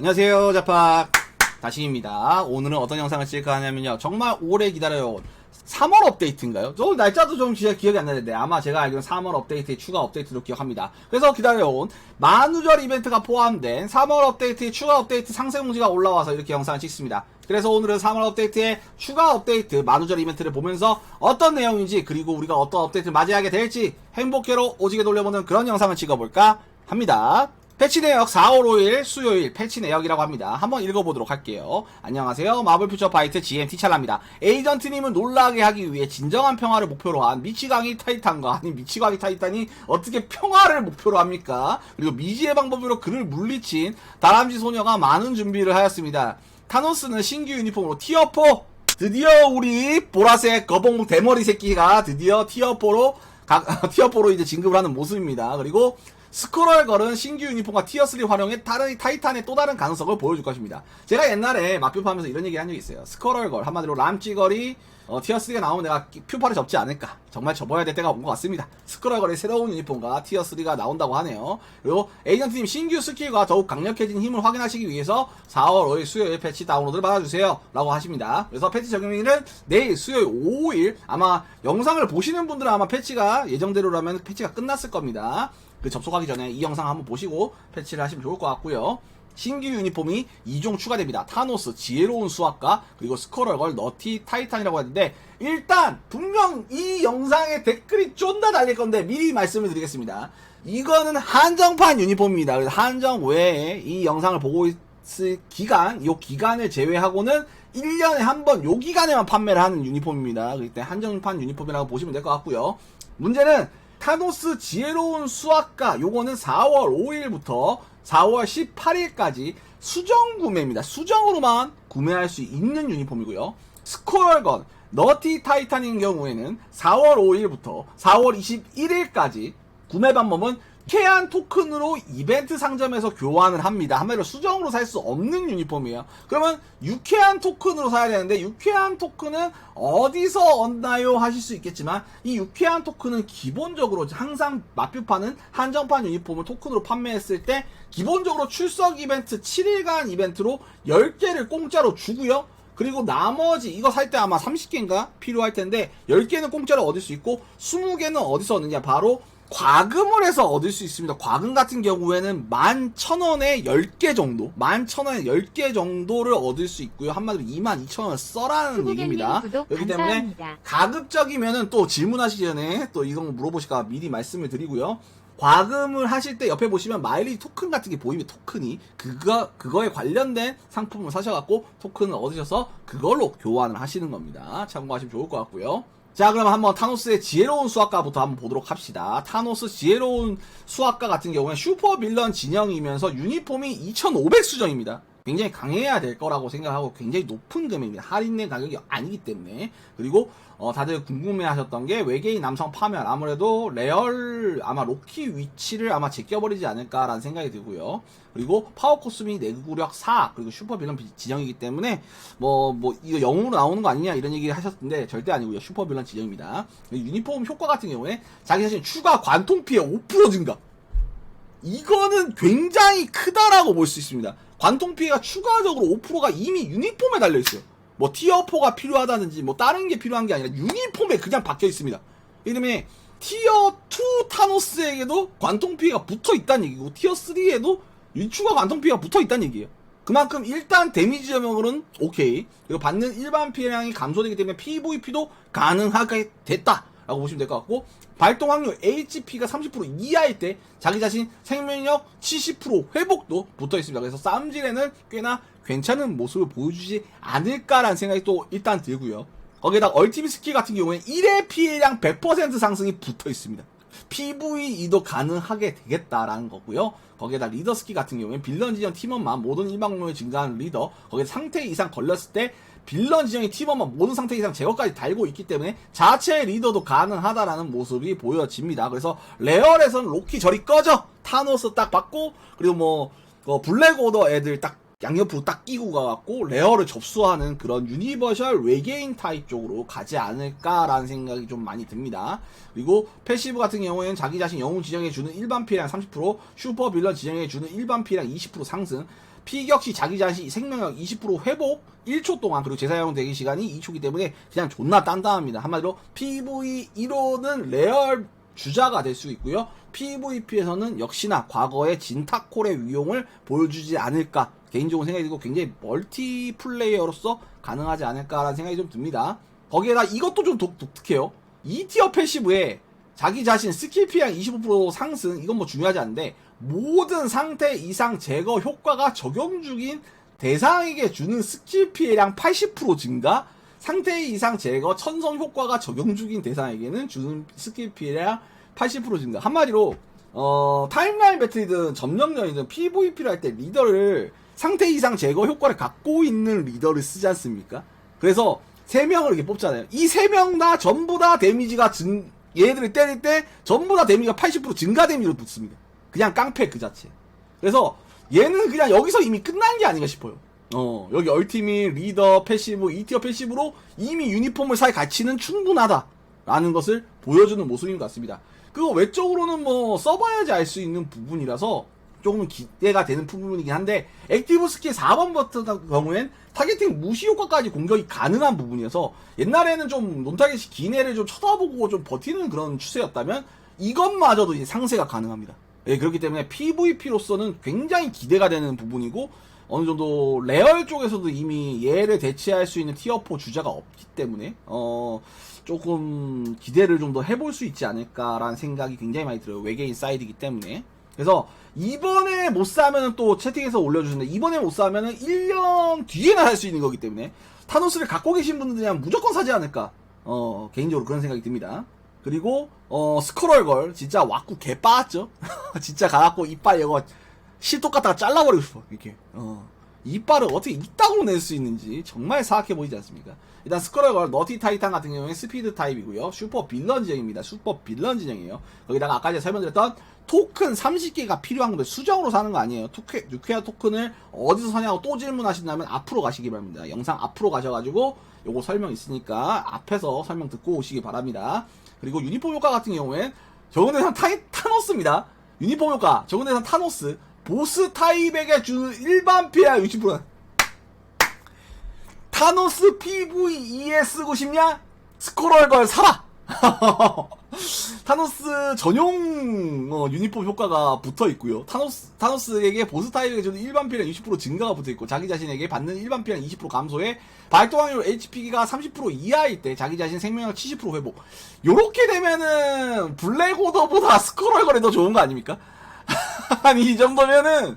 안녕하세요 자팍. 다시입니다. 오늘은 어떤 영상을 찍을까 하냐면요. 정말 오래 기다려온 3월 업데이트인가요? 저 날짜도 좀 진짜 기억이 안 나는데 아마 제가 알기로는 3월 업데이트의 추가 업데이트로 기억합니다. 그래서 기다려온 만우절 이벤트가 포함된 3월 업데이트의 추가 업데이트 상세 공지가 올라와서 이렇게 영상을 찍습니다. 그래서 오늘은 3월 업데이트의 추가 업데이트 만우절 이벤트를 보면서 어떤 내용인지 그리고 우리가 어떤 업데이트를 맞이하게 될지 행복회로 오지게 돌려보는 그런 영상을 찍어볼까 합니다 패치 내역 4월 5일 수요일 패치 내역이라고 합니다. 한번 읽어보도록 할게요. 안녕하세요. 마블 퓨처 파이트 GM 티찰라입니다. 에이전트님은 놀라게 하기 위해 진정한 평화를 목표로 한 미치광이 타이탄과 아니 미치광이 타이탄이 어떻게 평화를 목표로 합니까? 그리고 미지의 방법으로 그를 물리친 다람쥐 소녀가 많은 준비를 하였습니다. 타노스는 신규 유니폼으로 티어4 드디어 우리 보라색 거봉 대머리 새끼가 드디어 티어4로 티어4로 이제 진급을 하는 모습입니다. 그리고 스크롤 걸은 신규 유니폼과 티어3 활용해 다른 타이탄의 또 다른 가능성을 보여줄 것입니다. 제가 옛날에 마표파하면서 이런 얘기 한 적이 있어요. 스크롤 걸 한마디로 람찌걸이 어, 티어3가 나오면 내가 퓨파를 접지 않을까. 정말 접어야 될 때가 온 것 같습니다. 스크롤 걸의 새로운 유니폼과 티어3가 나온다고 하네요. 그리고 에이전트님 신규 스킬과 더욱 강력해진 힘을 확인하시기 위해서 4월 5일 수요일 패치 다운로드를 받아주세요. 라고 하십니다. 그래서 패치 적용일은 내일 수요일 5일 아마 영상을 보시는 분들은 아마 패치가 예정대로라면 패치가 끝났을 겁니다. 그 접속하기 전에 이 영상 한번 보시고 패치를 하시면 좋을 것 같고요. 신규 유니폼이 2종 추가됩니다. 타노스, 지혜로운 수학가, 그리고 스커럴걸, 너티, 타이탄이라고 하는데 일단 분명 이 영상에 댓글이 쫀다 달릴 건데 미리 말씀을 드리겠습니다. 이거는 한정판 유니폼입니다. 그래서 한정 외에 이 영상을 보고 있을 기간, 이 기간을 제외하고는 1년에 한 번 요 기간에만 판매를 하는 유니폼입니다. 그때 한정판 유니폼이라고 보시면 될 것 같고요. 문제는 타노스 지혜로운 수학가 요거는 4월 5일부터 4월 18일까지 수정 구매입니다. 수정으로만 구매할 수 있는 유니폼이고요. 스코럴건 너티 타이탄인 경우에는 4월 5일부터 4월 21일까지 구매 방법은 유 쾌한 토큰으로 이벤트 상점에서 교환을 합니다. 한마디로 수정으로 살 수 없는 유니폼이에요. 그러면 유쾌한 토큰으로 사야 되는데 유쾌한 토큰은 어디서 얻나요 하실 수 있겠지만 이 유쾌한 토큰은 기본적으로 항상 마표파는 한정판 유니폼을 토큰으로 판매했을 때 기본적으로 출석 이벤트 7일간 이벤트로 10개를 공짜로 주고요. 그리고 나머지 이거 살 때 아마 30개인가 필요할 텐데 10개는 공짜로 얻을 수 있고 20개는 어디서 얻느냐 바로 과금을 해서 얻을 수 있습니다. 과금 같은 경우에는 11,000원에 10개 정도, 11,000원에 10개 정도를 얻을 수 있고요. 한마디로 22,000원을 써라는 얘기입니다. 그렇기 때문에. 가급적이면은 또 질문하시기 전에 또 이런 거 물어보실까 미리 말씀을 드리고요. 과금을 하실 때 옆에 보시면 마일리지 토큰 같은 게 보이면 토큰이 그거 그거에 관련된 상품을 사셔갖고 토큰을 얻으셔서 그걸로 교환을 하시는 겁니다. 참고하시면 좋을 것 같고요. 자, 그럼 한번 타노스의 지혜로운 수학가부터 한번 보도록 합시다. 타노스 지혜로운 수학가 같은 경우는 슈퍼 빌런 진영이면서 유니폼이 2,500 수정입니다. 굉장히 강해야 될 거라고 생각하고 굉장히 높은 금액입니다. 할인된 가격이 아니기 때문에. 그리고 어, 다들 궁금해 하셨던 게 외계인 남성 파면 아무래도 레얼 아마 로키 위치를 아마 제껴버리지 않을까라는 생각이 들고요. 그리고 파워 코스미 내구력 4 그리고 슈퍼 빌런 비- 진영이기 때문에 뭐뭐 이거 영웅으로 나오는 거 아니냐 이런 얘기 하셨는데 절대 아니고요. 슈퍼 빌런. 그리고 유니폼 효과 같은 경우에 자기 자신 추가 관통 피해 5% 증가. 이거는 굉장히 크다라고 볼 수 있습니다. 관통 피해가 추가적으로 5%가 이미 유니폼에 달려 있어요. 뭐 티어 4가 필요하다든지 뭐 다른 게 필요한 게 아니라 유니폼에 그냥 박혀 있습니다. 이 때문에 티어 2 타노스에게도 관통 피해가 붙어 있다는 얘기고 티어 3에도 추가 관통 피해가 붙어 있다는 얘기예요. 그만큼 일단 데미지 점역으로는 오케이. 그리고 받는 일반 피해량이 감소되기 때문에 PVP도 가능하게 됐다 라고 보시면 될 것 같고 발동 확률 HP가 30% 이하일 때 자기 자신 생명력 70% 회복도 붙어 있습니다. 그래서 쌈질에는 꽤나 괜찮은 모습을 보여주지 않을까라는 생각이 또 일단 들고요. 거기에다 얼티밋 스킬 같은 경우에는 1회 피해량 100% 상승이 붙어 있습니다. PVE도 가능하게 되겠다라는 거고요. 거기에다 리더 스키 같은 경우에는 빌런 지정 팀원만 모든 일방률이 증가하는 리더, 거기에 상태 이상 걸렸을 때 빌런 지정의 팀원만 모든 상태 이상 제거까지 달고 있기 때문에 자체 리더도 가능하다라는 모습이 보여집니다. 그래서 레얼에서는 로키 저리 꺼져 타노스 딱 받고 그리고 뭐 어, 블랙 오더 애들 딱 양옆으로 딱 끼고 가갖고 레어를 접수하는 그런 유니버셜 외계인 타입 쪽으로 가지 않을까라는 생각이 좀 많이 듭니다. 그리고 패시브 같은 경우에는 자기 자신 영웅 지정해 주는 일반 피해량 30%, 슈퍼 빌런 지정해 주는 일반 피해량 20% 상승, 피격 시 자기 자신 생명력 20% 회복 1초 동안 그리고 재사용 대기 시간이 2초기 때문에 그냥 존나 단단합니다. 한마디로 PV 1호는 레얼 주자가 될 수 있고요. PVP에서는 역시나 과거의 진타콜의 위용을 보여주지 않을까 개인적으로 생각이 들고 굉장히 멀티플레이어로서 가능하지 않을까라는 생각이 좀 듭니다. 거기에다 이것도 좀 독, 독특해요. 2티어 패시브에 자기 자신 스킬 피량 25% 상승 이건 뭐 중요하지 않은데 모든 상태 이상 제거 효과가 적용 중인 대상에게 주는 스킬 피해량 80% 증가 상태 이상 제거 천성 효과가 적용 중인 대상에게는 주는 스킬 피해량 80% 증가 한마디로 어 타임라인 배틀이든 점령전이든 PVP를 할 때 리더를 상태 이상 제거 효과를 갖고 있는 리더를 쓰지 않습니까? 그래서 세 명을 이렇게 뽑잖아요. 이 세 명 다 전부 다 데미지가 증 얘들을 때릴 때 전부 다 데미지가 80% 증가 데미지로 붙습니다. 그냥 깡패 그 자체. 그래서 얘는 그냥 여기서 이미 끝난 게 아닌가 싶어요. 어, 여기 얼티밋, 리더, 패시브, 2티어 패시브로 이미 유니폼을 살 가치는 충분하다. 라는 것을 보여주는 모습인 것 같습니다. 그거 외적으로는 뭐 써봐야지 알 수 있는 부분이라서 조금 기대가 되는 부분이긴 한데 액티브 스킬 4번 버튼 경우엔 타겟팅 무시 효과까지 공격이 가능한 부분이어서 옛날에는 좀 논타겟이 긴 애를 좀 쳐다보고 좀 버티는 그런 추세였다면 이것마저도 이제 상세가 가능합니다. 예, 그렇기 때문에 PVP로서는 굉장히 기대가 되는 부분이고 어느 정도 레얼 쪽에서도 이미 얘를 대체할 수 있는 티어4 주자가 없기 때문에 어 조금 기대를 좀 더 해볼 수 있지 않을까라는 생각이 굉장히 많이 들어요. 외계인 사이드이기 때문에. 그래서 이번에 못 사면은 또 채팅에서 올려주시는데 이번에 못 사면은 1년 뒤에나 살수 있는 거기 때문에 타노스를 갖고 계신 분들이면 무조건 사지 않을까. 어 개인적으로 그런 생각이 듭니다. 그리고 어 스크롤걸 진짜 왁구 개 빠았죠. 진짜 가갖고 이빨 이거 실톱 갖다가 잘라버리고 싶어 이렇게. 어 이빨을 어떻게 이따구로 낼 수 있는지 정말 사악해 보이지 않습니까? 일단 스크롤걸 너티 타이탄 같은 경우에 스피드 타입이고요. 슈퍼 빌런 진영입니다. 슈퍼 빌런 진영이에요. 거기다가 아까 제가 설명드렸던 토큰 30개가 필요한 건데 수정으로 사는 거 아니에요. 투케, 뉴케아 토큰을 어디서 사냐고 또 질문하신다면 앞으로 가시기 바랍니다. 영상 앞으로 가셔가지고 요거 설명 있으니까 앞에서 설명 듣고 오시기 바랍니다. 그리고 유니폼 효과 같은 경우엔 저거는 타이, 타노스입니다. 유니폼 효과 저거는 타노스 보스 타입에게 주는 일반 피해 60% 타노스 PVE에 쓰고 싶냐? 스크롤 걸 사라! 타노스 전용 어, 유니폼 효과가 붙어 있고요. 타노스 타노스에게 보스 타입에게 주는 일반 피해량 60% 증가가 붙어 있고 자기 자신에게 받는 일반 피해량 20% 감소에 발동 확률 HP가 30% 이하일 때 자기 자신 생명력 70% 회복. 요렇게 되면은 블랙 오더보다 스크롤걸이 더 좋은 거 아닙니까? 아니 이 정도면은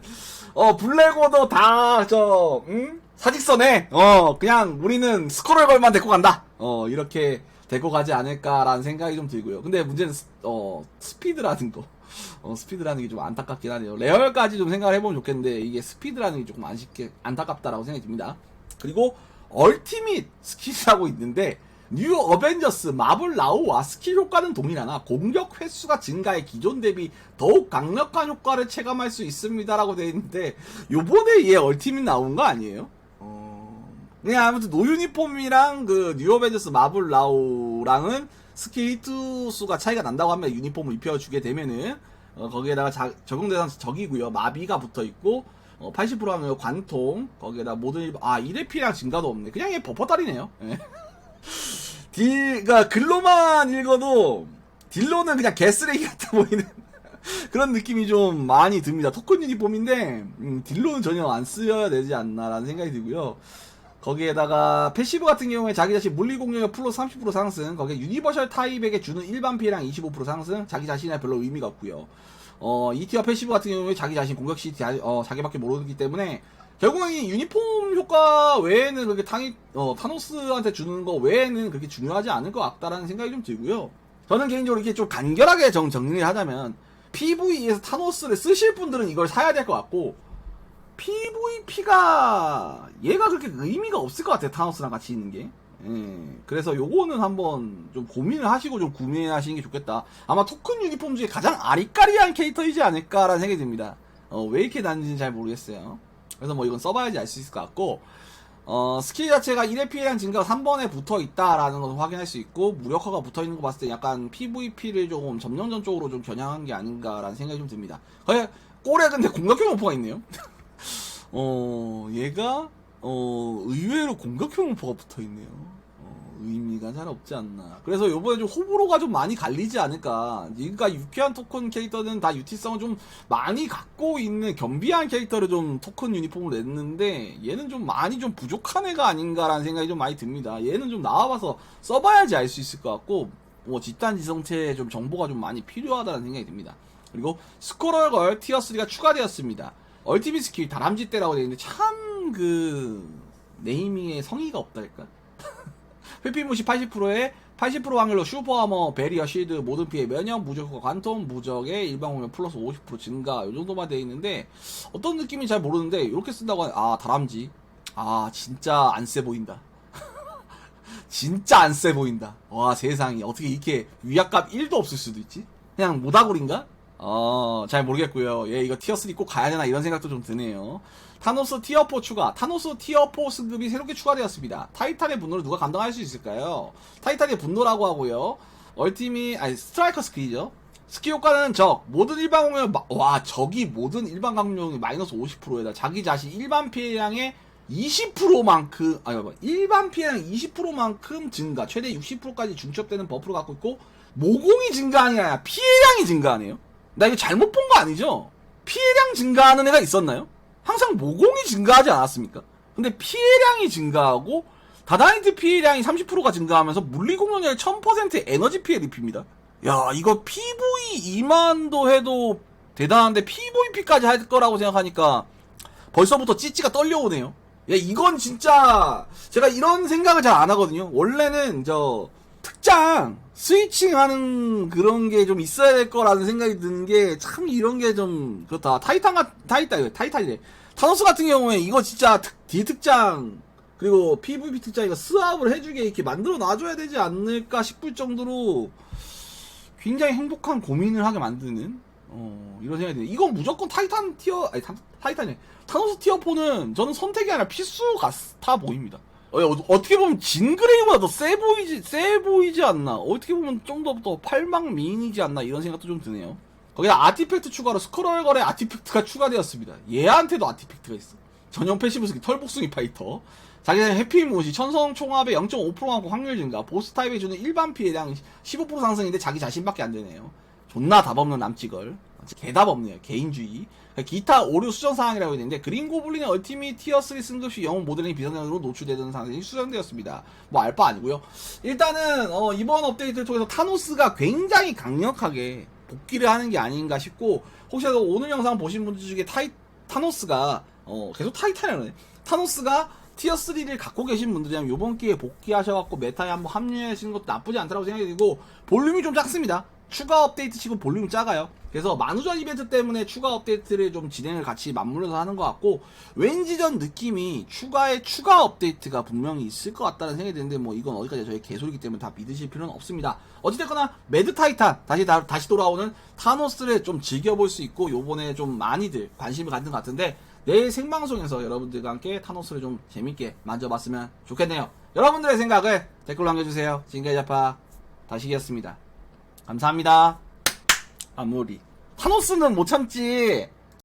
어 블랙 오더 다저 응? 사직선에 어 그냥 우리는 스크롤걸만 데리고 간다. 어 이렇게 데리고 가지 않을까라는 생각이 좀 들고요. 근데 문제는 스, 어 스피드라는 거. 어 스피드라는 게 좀 안타깝긴 하네요. 레얼까지 좀 생각을 해보면 좋겠는데 이게 스피드라는 게 조금 아쉽게 안타깝다라고 생각이 듭니다. 그리고 얼티밋 스킬이라고 있는데 뉴 어벤져스 마블 라오와 스킬 효과는 동일하나 공격 횟수가 증가해 기존 대비 더욱 강력한 효과를 체감할 수 있습니다라고 되어 있는데 요번에 얘 얼티밋 나온 거 아니에요? 어... 그냥 아무튼 노 유니폼이랑 그 뉴 어벤져스 마블 라오랑은 스킬 히트 수가 차이가 난다고 하면 유니폼을 입혀주게 되면은 어, 거기에다가 자- 적용 대상 적이고요 마비가 붙어 있고 어, 80% 하면 관통 거기에다 모든 일... 아 1회 피랑 증가도 없네 그냥 얘 버퍼다리네요 예. 딜, 그니까 글로만 읽어도 딜로는 그냥 개쓰레기 같아 보이는 그런 느낌이 좀 많이 듭니다. 토큰 유니폼인데 음, 딜로는 전혀 안 쓰여야 되지 않나라는 생각이 들고요. 거기에다가 패시브 같은 경우에 자기 자신 물리 공격력 플러스 30% 상승, 거기에 유니버셜 타입에게 주는 일반 피해량 25% 상승, 자기 자신에 별로 의미가 없고요. 어, 2티어 패시브 같은 경우에 자기 자신 공격 시 자, 어, 자기밖에 모르기 때문에 결국은 이 유니폼 효과 외에는 그렇게 타이, 어, 타노스한테 주는 거 외에는 그렇게 중요하지 않을 것 같다라는 생각이 좀 들고요. 저는 개인적으로 이렇게 좀 간결하게 정, 정리를 하자면 PVE에서 타노스를 쓰실 분들은 이걸 사야 될 것 같고 PVP가 얘가 그렇게 의미가 없을 것 같아요. 타노스랑 같이 있는 게. 예, 그래서 요거는 한번 좀 고민을 하시고 좀 구매하시는 게 좋겠다. 아마 토큰 유니폼 중에 가장 아리까리한 캐릭터이지 않을까라는 생각이 듭니다. 어, 왜 이렇게 다는지는 잘 모르겠어요. 그래서 뭐 이건 써봐야지 알 수 있을 것 같고, 어, 스킬 자체가 1회 피해량 증가가 3번에 붙어 있다라는 것을 확인할 수 있고, 무력화가 붙어 있는 거 봤을 때 약간 PVP를 조금 점령전 쪽으로 좀 겨냥한 게 아닌가라는 생각이 좀 듭니다. 거의 꼴에 근데 공격형 오퍼가 있네요. 어, 얘가, 어, 의외로 공격 효용포가 붙어 있네요. 어, 의미가 잘 없지 않나. 그래서 요번에 좀 호불호가 좀 많이 갈리지 않을까. 그러니까 유쾌한 토큰 캐릭터는 다 유티성을 좀 많이 갖고 있는 겸비한 캐릭터를 좀 토큰 유니폼을 냈는데 얘는 좀 많이 좀 부족한 애가 아닌가라는 생각이 좀 많이 듭니다. 얘는 좀 나와봐서 써봐야지 알 수 있을 것 같고 뭐 집단 지성체에 좀 정보가 좀 많이 필요하다는 생각이 듭니다. 그리고 스코럴걸 티어 3가 추가되었습니다. 얼티밋 스킬 다람쥐 때라고 되어 있는데 참 그 네이밍에 성의가 없달까? 회피무시 80%에 80% 확률로 슈퍼아머, 베리어, 쉴드, 모든 피해 면역, 무적과 관통, 무적의 일반 공격 플러스 50% 증가 요 정도만 되어 있는데 어떤 느낌인지 잘 모르는데 이렇게 쓴다고 하니 아 다람쥐 아 진짜 안 세 보인다. 진짜 안 세 보인다. 와 세상에 어떻게 이렇게 위압감 1도 없을 수도 있지? 그냥 모다굴인가? 어, 잘 모르겠고요. 예, 이거 티어 3 꼭 가야 되나 이런 생각도 좀 드네요. 타노스 티어 4 추가. 타노스 티어 4 승급이 새롭게 추가되었습니다. 타이탄의 분노를 누가 감당할 수 있을까요? 타이탄의 분노라고 하고요. 얼티미 아니 스트라이커 스킬이죠. 스킬 효과는 적 모든 일반 공격 마- 와 적이 모든 일반 강력이 마이너스 50%에다 자기 자신 일반 피해량의 20%만큼 아니 뭐 일반 피해량 20%만큼 증가 최대 60%까지 중첩되는 버프를 갖고 있고 모공이 아니라 피해량이 증가하네요. 나 이거 잘못 본 거 아니죠? 피해량 증가하는 애가 있었나요? 항상 모공이 증가하지 않았습니까? 근데 피해량이 증가하고 다다이트 피해량이 30%가 증가하면서 물리 공격력의 1000% 에너지 피해를 입힙니다. 야, 이거 PV 2만도 해도 대단한데 PVP까지 할 거라고 생각하니까 벌써부터 찌찌가 떨려오네요. 야, 이건 진짜 제가 이런 생각을 잘 안 하거든요. 원래는 저 특장 스위칭 하는 그런 게 좀 있어야 될 거라는 생각이 드는 게 참 이런 게 좀 그렇다. 타이탄 같 타이탄 타이탄이래. 타노스 같은 경우에 이거 진짜 특, D 특장 그리고 PVP 특장 이거 스왑을 해주게 이렇게 만들어 놔줘야 되지 않을까 싶을 정도로 굉장히 행복한 고민을 하게 만드는 어, 이런 생각이 드네요. 이건 무조건 타이탄 티어 아니 타, 타이탄이 타노스 티어 4는 저는 선택이 아니라 필수 같아 보입니다. 어, 어, 떻게 보면 진그레이보다 더 세 보이지 세 보이지 않나? 어떻게 보면 좀 더 더 팔망 미인이지 않나 이런 생각도 좀 드네요. 거기다 아티팩트 추가로 스크롤 거래 아티팩트가 추가되었습니다. 얘한테도 아티팩트가 있어. 전용 패시브 스킬 털복숭이 파이터. 자기 자신 해피 모시 천성 총합의 0.5%만큼 확률 증가. 보스 타입에 주는 일반 피해량 15% 상승인데 자기 자신밖에 안 되네요. 존나 답 없는 남찍을. 개답 없네요. 개인주의. 기타 오류 수정 사항이라고 있는데 그린 고블린의 얼티밋 티어 3 승급 시 영웅 모델링 비상장으로 노출되는 상황이 수정되었습니다. 뭐 알바 아니고요. 일단은 어, 이번 업데이트를 통해서 타노스가 굉장히 강력하게 복귀를 하는 게 아닌가 싶고 혹시라도 오늘 영상 보신 분들 중에 타이 타노스가 어, 계속 타이탄이라네. 타노스가 티어 3를 갖고 계신 분들이라면 요번 기회에 복귀하셔갖고 메타에 한번 합류하시는 것도 나쁘지 않다고 생각이 들고 볼륨이 좀 작습니다. 추가 업데이트 치고 볼륨이 작아요. 그래서 만우절 이벤트 때문에 추가 업데이트를 좀 진행을 같이 맞물려서 하는 것 같고 왠지 전 느낌이 추가의 추가 업데이트가 분명히 있을 것 같다는 생각이 드는데 뭐 이건 어디까지 저의 개소리기 때문에 다 믿으실 필요는 없습니다. 어찌됐거나 매드 타이탄 다시 다, 다시 돌아오는 타노스를 좀 즐겨볼 수 있고 요번에 좀 많이들 관심을 갖는 것 같은데 내일 생방송에서 여러분들과 함께 타노스를 좀 재밌게 만져봤으면 좋겠네요. 여러분들의 생각을 댓글로 남겨주세요. 지금까지 자파 다시기였습니다. 감사합니다. 아무리 타노스는 못 참지.